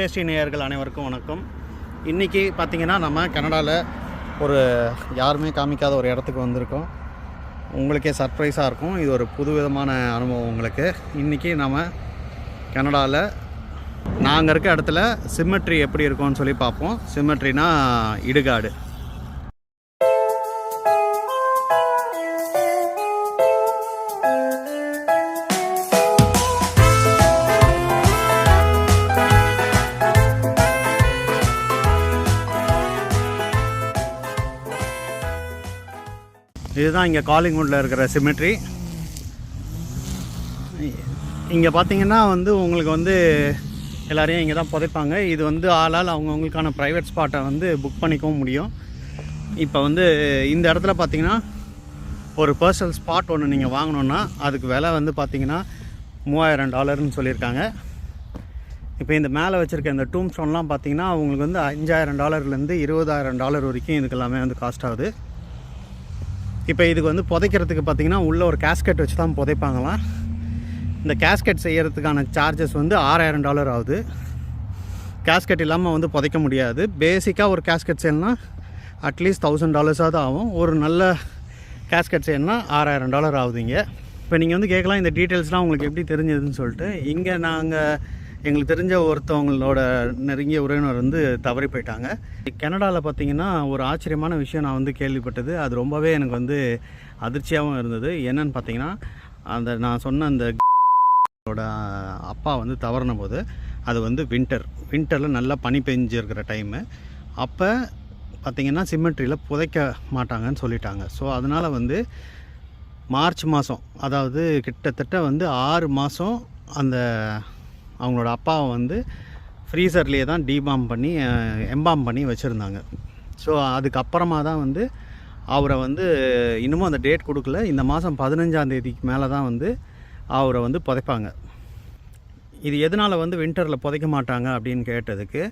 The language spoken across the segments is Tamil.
டேஸ்டி நேயர்கள் அனைவருக்கும் வணக்கம். இன்றைக்கி பார்த்தீங்கன்னா நம்ம கனடாவில் ஒரு யாருமே காமிக்காத ஒரு இடத்துக்கு வந்திருக்கோம். உங்களுக்கே சர்ப்ரைஸாக இருக்கும். இது ஒரு புதுவிதமான அனுபவம் உங்களுக்கு. இன்றைக்கி நம்ம கனடாவில் நாங்கள் இருக்க இடத்துல சிமெட்ரி எப்படி இருக்கும்னு சொல்லி பார்ப்போம். சிம்மெட்ரினா இடுகாடு. இதுதான் இங்கே காலிங்வுட்டில் இருக்கிற சிமெட்ரி இங்கே பார்த்தீங்கன்னா வந்து உங்களுக்கு வந்து எல்லாரையும் இங்கே தான் புதைப்பாங்க. இது வந்து ஆளால் அவங்கவுங்களுக்கான ப்ரைவேட் ஸ்பாட்டை வந்து புக் பண்ணிக்கவும் முடியும். இப்போ வந்து இந்த இடத்துல பார்த்தீங்கன்னா ஒரு பர்சனல் ஸ்பாட் ஒன்று நீங்கள் வாங்கினோன்னா அதுக்கு விலை வந்து பார்த்தீங்கன்னா மூவாயிரம் டாலர்னு சொல்லியிருக்காங்க. இப்போ இந்த மேலே வச்சுருக்க இந்த டூம் ஸ்டோன்லாம் பார்த்தீங்கன்னா அவங்களுக்கு வந்து அஞ்சாயிரம் டாலர்லேருந்து இருபதாயிரம் டாலர் வரைக்கும் இதுக்கு எல்லாமே வந்து காஸ்ட் ஆகுது. இப்போ இதுக்கு வந்து புதைக்கிறதுக்கு பார்த்தீங்கன்னா உள்ள ஒரு கேஸ்கெட் வச்சு தான் புதைப்பாங்களாம். இந்த கேஸ்கெட் செய்கிறதுக்கான சார்ஜஸ் வந்து ஆறாயிரம் டாலர் ஆகுது. கேஸ்கெட் இல்லாமல் வந்து புதைக்க முடியாது. பேசிக்காக ஒரு கேஸ்கெட் செய்யணும்னா அட்லீஸ்ட் தௌசண்ட் டாலர்ஸாவது ஆகும். ஒரு நல்ல கேஸ்கெட் செய்யணும்னா ஆறாயிரம் டாலர் ஆகுதுங்க. இப்போ நீங்கள் வந்து கேட்கலாம் இந்த டீட்டெயில்ஸ்லாம் உங்களுக்கு எப்படி தெரிஞ்சதுன்னு சொல்லிட்டு. இங்கே நாங்கள் எங்களுக்கு தெரிஞ்ச ஒருத்தவங்களோட நெருங்கிய உறவினர் வந்து தவறி போயிட்டாங்க. கனடாவில் பார்த்தீங்கன்னா ஒரு ஆச்சரியமான விஷயம் நான் வந்து கேள்விப்பட்டது. அது ரொம்பவே எனக்கு வந்து அதிர்ச்சியாகவும் இருந்தது. என்னன்னு பார்த்தீங்கன்னா அந்த நான் சொன்ன அந்த அப்பா வந்து தவறின போது அது வந்து வின்டர் வின்டரில் நல்லா பனி பெஞ்சிருக்கிற டைமு அப்போ பார்த்திங்கன்னா சிமெட்ரியில் புதைக்க மாட்டாங்கன்னு சொல்லிட்டாங்க. ஸோ அதனால் வந்து மார்ச் மாதம் அதாவது கிட்டத்தட்ட வந்து ஆறு மாதம் அந்த அவங்களோட அப்பாவை வந்து ஃப்ரீசர்லேயே தான் டீபாம் பண்ணி எம்பாம் பண்ணி வச்சுருந்தாங்க. ஸோ அதுக்கப்புறமா தான் வந்து அவரை வந்து இன்னமும் அந்த டேட் கொடுக்கல. இந்த மாதம் பதினஞ்சாந்தேதிக்கு மேலே தான் வந்து அவரை வந்து புதைப்பாங்க. இது எதனால் வந்து வின்டரில் புதைக்க மாட்டாங்க அப்படின்னு கேட்டதுக்கு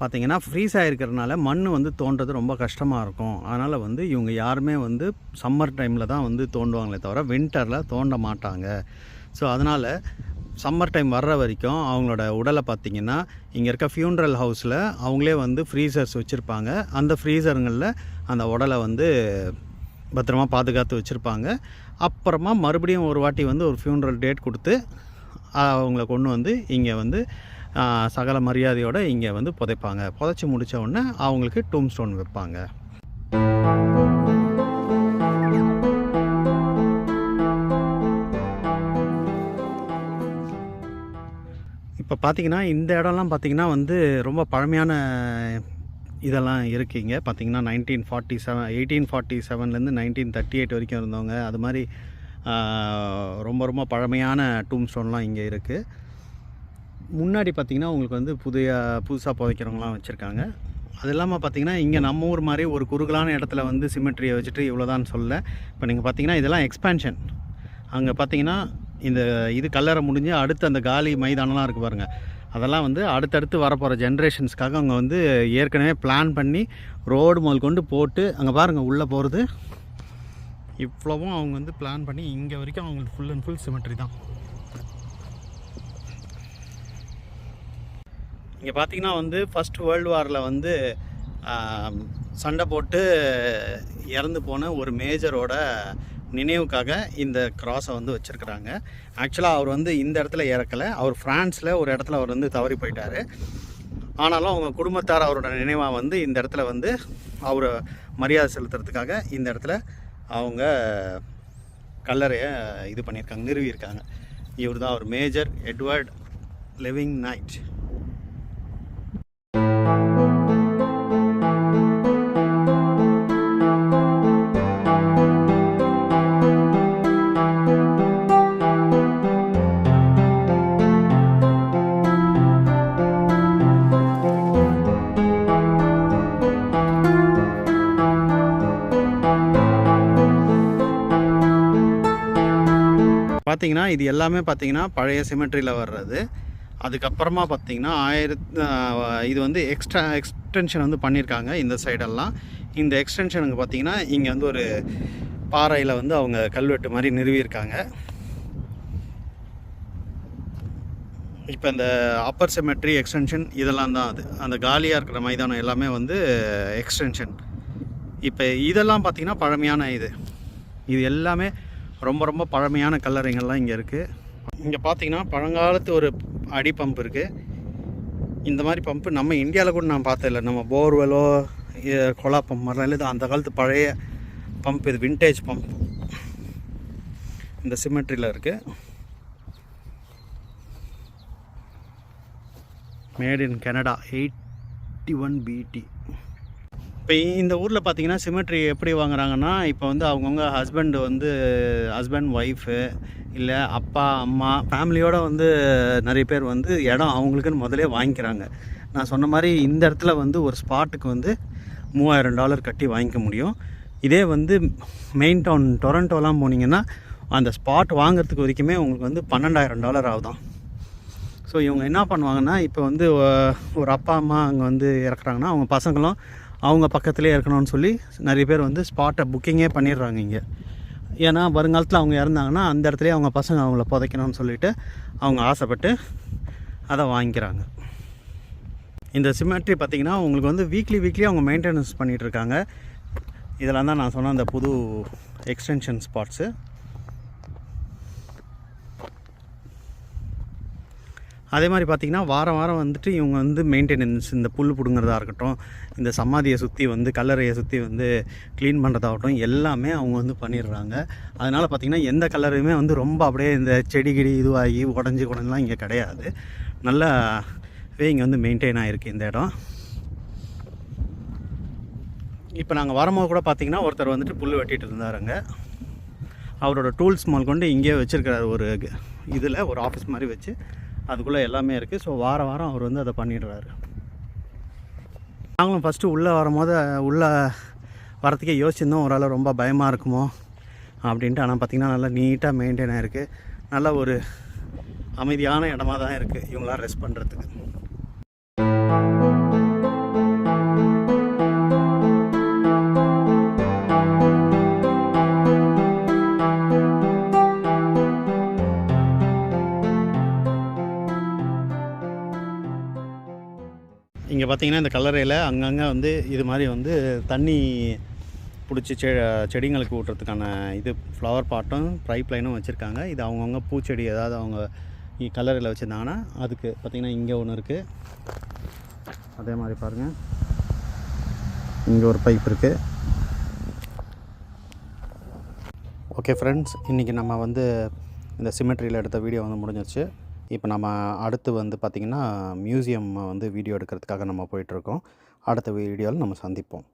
பார்த்திங்கன்னா ஃப்ரீஸ் ஆகிருக்கிறதுனால மண் வந்து தோன்றது ரொம்ப கஷ்டமாக இருக்கும். அதனால் வந்து இவங்க யாருமே வந்து சம்மர் டைமில் தான் வந்து தோண்டுவாங்களே தவிர வின்டரில் தோண்ட மாட்டாங்க. ஸோ அதனால் சம்மர் டைம் வர்ற வரைக்கும் அவங்களோட உடலை பார்த்திங்கன்னா இங்கே இருக்க ஃபியூனரல் ஹவுஸில் அவங்களே வந்து ஃப்ரீசர்ஸ் வச்சுருப்பாங்க. அந்த ஃப்ரீசருங்களில் அந்த உடலை வந்து பத்திரமா பாதுகாத்து வச்சுருப்பாங்க. அப்புறமா மறுபடியும் ஒரு வாட்டி வந்து ஒரு ஃபியூனரல் டேட் கொடுத்து அவங்கள கொண்டு வந்து இங்கே வந்து சகல மரியாதையோடு இங்கே வந்து புதைப்பாங்க. புதைச்சி முடித்த உடனே அவங்களுக்கு டூம் ஸ்டோன் வைப்பாங்க. இப்போ பார்த்தீங்கன்னா இந்த இடம்லாம் பார்த்தீங்கன்னா வந்து ரொம்ப பழமையான இதெல்லாம் இருக்குங்க பார்த்தீங்கன்னா nineteen forty seven eighteen forty செவன்லேருந்து nineteen thirty eight வரைக்கும் இருந்தவங்க. அது மாதிரி ரொம்ப ரொம்ப பழமையான டூம் ஸ்டோன்லாம் இங்கே இருக்குது முன்னாடி பார்த்திங்கன்னா உங்களுக்கு வந்து புதிய புதுசாக புதைக்கிறவங்களாம் வச்சுருக்காங்க. அது இல்லாமல் பார்த்தீங்கன்னா இங்கே நம்ம ஊர் மாதிரி ஒரு குறுகலான இடத்துல வந்து சிமெட்ரியை வச்சுட்டு இவ்வளோதான் சொல்ல. இப்போ நீங்கள் பார்த்தீங்கன்னா இதெல்லாம் எக்ஸ்பேன்ஷன் அங்கே பார்த்தீங்கன்னா இந்த இது கல்லறை முடிஞ்சு அடுத்து அந்த காலி மைதானம்லாம் இருக்குது பாருங்கள் அதெல்லாம் வந்து அடுத்தடுத்து வரப்போகிற ஜென்ரேஷன்ஸ்க்காக அவங்க வந்து ஏற்கனவே பிளான் பண்ணி ரோடு முதல் கொண்டு போட்டு அங்கே பாருங்கள் உள்ளே போகிறது இவ்வளவும் அவங்க வந்து பிளான் பண்ணி இங்கே வரைக்கும் அவங்களுக்கு ஃபுல் அண்ட் ஃபுல் சிமெட்ரி தான். இங்கே பார்த்தீங்கன்னா வந்து ஃபஸ்ட் வேர்ல்டு வாரில் வந்து சண்டை போட்டு இறந்து போன ஒரு மேஜரோட நினைவுக்காக இந்த கிராஸை வந்து வச்சுருக்குறாங்க. ஆக்சுவலாக அவர் வந்து இந்த இடத்துல இறக்கலை. அவர் ஃப்ரான்ஸில் ஒரு இடத்துல அவர் வந்து தவறி போயிட்டார். ஆனாலும் அவங்க குடும்பத்தார் அவரோட நினைவாக வந்து இந்த இடத்துல வந்து அவரை மரியாதை செலுத்துறதுக்காக இந்த இடத்துல அவங்க கல்லறையை இது பண்ணியிருக்காங்க நிறுவியிருக்காங்க. இவர் தான் அவர் மேஜர் எட்வர்ட் லிவிங் நைட் பார்த்தீங்கன்னா இது எல்லாமே பார்த்தீங்கன்னா பழைய சிமெட்ரியில் வர்றது. அதுக்கப்புறமா பார்த்தீங்கன்னா ஆயிரத் இது வந்து எக்ஸ்ட்ரா எக்ஸ்டென்ஷன் வந்து பண்ணியிருக்காங்க இந்த சைடெல்லாம். இந்த எக்ஸ்டென்ஷனுக்கு பார்த்தீங்கன்னா இங்கே வந்து ஒரு பாறையில் வந்து அவங்க கல்வெட்டு மாதிரி நிறுவியிருக்காங்க. இப்போ இந்த அப்பர் செமெட்ரி எக்ஸ்டென்ஷன் இதெல்லாம் தான் அது. அந்த காலியாக இருக்கிற மைதானம் எல்லாமே வந்து எக்ஸ்டென்ஷன் இப்போ இதெல்லாம் பார்த்திங்கன்னா பழமையான இது. இது எல்லாமே ரொம்ப ரொம்ப பழமையான கல்லறைங்கள்லாம் இங்கே இருக்குது இங்கே பார்த்தீங்கன்னா பழங்காலத்து ஒரு அடி பம்ப் இருக்குது இந்த மாதிரி பம்பு நம்ம இந்தியாவில் கூட நான் பார்த்ததில்ல நம்ம போர்வெலோ கொலா பம்ப் மாதிரிலாம் இல்லை. அந்த காலத்து பழைய பம்ப் இது விண்டேஜ் பம்ப். இந்த சிமெட்ரியில் இருக்குது made in Canada eighty one பிடி இப்போ இந்த ஊரில் பார்த்தீங்கன்னா சிமெட்ரி எப்படி வாங்குறாங்கன்னா இப்போ வந்து அவங்கவுங்க ஹஸ்பண்ட் வந்து ஹஸ்பண்ட் ஒய்ஃபு இல்லை அப்பா அம்மா ஃபேமிலியோடு வந்து நிறைய பேர் வந்து இடம் அவங்களுக்குன்னு முதலே வாங்கிக்கிறாங்க. நான் சொன்ன மாதிரி இந்த இடத்துல வந்து ஒரு ஸ்பாட்டுக்கு வந்து மூவாயிரம் டாலர் கட்டி வாங்கிக்க முடியும். இதே வந்து மெயின் டவுன் டொரண்டோலாம் போனீங்கன்னா அந்த ஸ்பாட் வாங்குறதுக்கு வரைக்குமே உங்களுக்கு வந்து பன்னெண்டாயிரம் டாலர் ஆகுதான். ஸோ இவங்க என்ன பண்ணுவாங்கன்னா இப்போ வந்து ஒரு அப்பா அம்மா அங்கே வந்து இறக்குறாங்கன்னா அவங்க பசங்களும் அவங்க பக்கத்துலேயே இருக்கணும்னு சொல்லி நிறைய பேர் வந்து ஸ்பாட்டை புக்கிங்கே பண்ணிடுறாங்க இங்கே. ஏன்னா வருங்காலத்தில் அவங்க இறந்தாங்கன்னா அந்த இடத்துலேயே அவங்க பசங்க அவங்கள புதைக்கணும்னு சொல்லிட்டு அவங்க ஆசைப்பட்டு அதை வாங்கிக்கிறாங்க. இந்த சிமெட்ரி பார்த்திங்கன்னா உங்களுக்கு வந்து வீக்லி வீக்லி அவங்க மெயின்டெனன்ஸ் பண்ணிகிட்டு இருக்காங்க. இதெல்லாம் தான் நான் சொன்ன அந்த புது எக்ஸ்டென்ஷன் ஸ்பாட்ஸு அதே மாதிரி பார்த்திங்கன்னா வாரம் வாரம் வந்துட்டு இவங்க வந்து மெயின்டெனன்ஸ் இந்த புல் பிடுங்குறதா இருக்கட்டும் இந்த சமாதியை சுற்றி வந்து கல்லறையை சுற்றி வந்து க்ளீன் பண்ணுறதாகட்டும் எல்லாமே அவங்க வந்து பண்ணிடுறாங்க. அதனால் பார்த்திங்கன்னா எந்த கல்லறையுமே வந்து ரொம்ப அப்படியே இந்த செடி கிடி இதுவாகி உடஞ்சி உடஞ்செலாம் இங்கே கிடையாது. நல்லாவே இங்கே வந்து மெயின்டைன் ஆகிருக்கு இந்த இடம். இப்போ நாங்கள் வரும்போது கூட பார்த்திங்கன்னா ஒருத்தர் வந்துட்டு புல் வெட்டிகிட்டு இருந்தாருங்க. அவரோட டூல்ஸ் முதல் கொண்டு இங்கேயே வச்சுருக்கிறார் ஒரு இதில் ஒரு ஆஃபீஸ் மாதிரி வச்சு. அதுக்குள்ளே எல்லாமே இருக்குது ஸோ வார வாரம் அவர் வந்து அதை பண்ணிடுறாரு. நாங்களும் ஃபஸ்ட்டு உள்ளே வரும்போது உள்ளே வரத்துக்கே யோசிச்சிருந்தோம் ஓரளவு ரொம்ப பயமாக இருக்குமோ? அப்படின்ட்டு. ஆனால் பார்த்திங்கன்னா நல்லா நீட்டாக மெயின்டைன் ஆகிருக்கு நல்ல ஒரு அமைதியான இடமா தான் இருக்குது இவங்களாம் ரெஸ்ட் பண்ணுறதுக்கு பார்த்தீங்கன்னா இந்த கல்லறையில் அங்கங்கே வந்து இது மாதிரி வந்து தண்ணி பிடிச்சி செ செடிங்களுக்கு ஊட்டுறதுக்கான இது ஃப்ளவர் பாட்டும் பைப்லைனும் வச்சுருக்காங்க. இது அவங்கவுங்க பூச்செடி ஏதாவது அவங்க இ- கல்லறையில் வச்சுருந்தாங்கன்னா அதுக்கு பார்த்திங்கன்னா இங்கே ஒன்று இருக்குது அதே மாதிரி பாருங்கள் இங்கே ஒரு பைப் இருக்குது ஓகே ஃப்ரெண்ட்ஸ் இன்றைக்கி நம்ம வந்து இந்த சிமெட்ரியில் எடுத்த வீடியோ வந்து முடிஞ்சிருச்சு. இப்போ நம்ம அடுத்து வந்து பார்த்திங்கன்னா மியூசியம் வந்து வீடியோ எடுக்கிறதுக்காக நம்ம போயிட்டுருக்கோம். அடுத்த வீடியோவில் நம்ம சந்திப்போம்.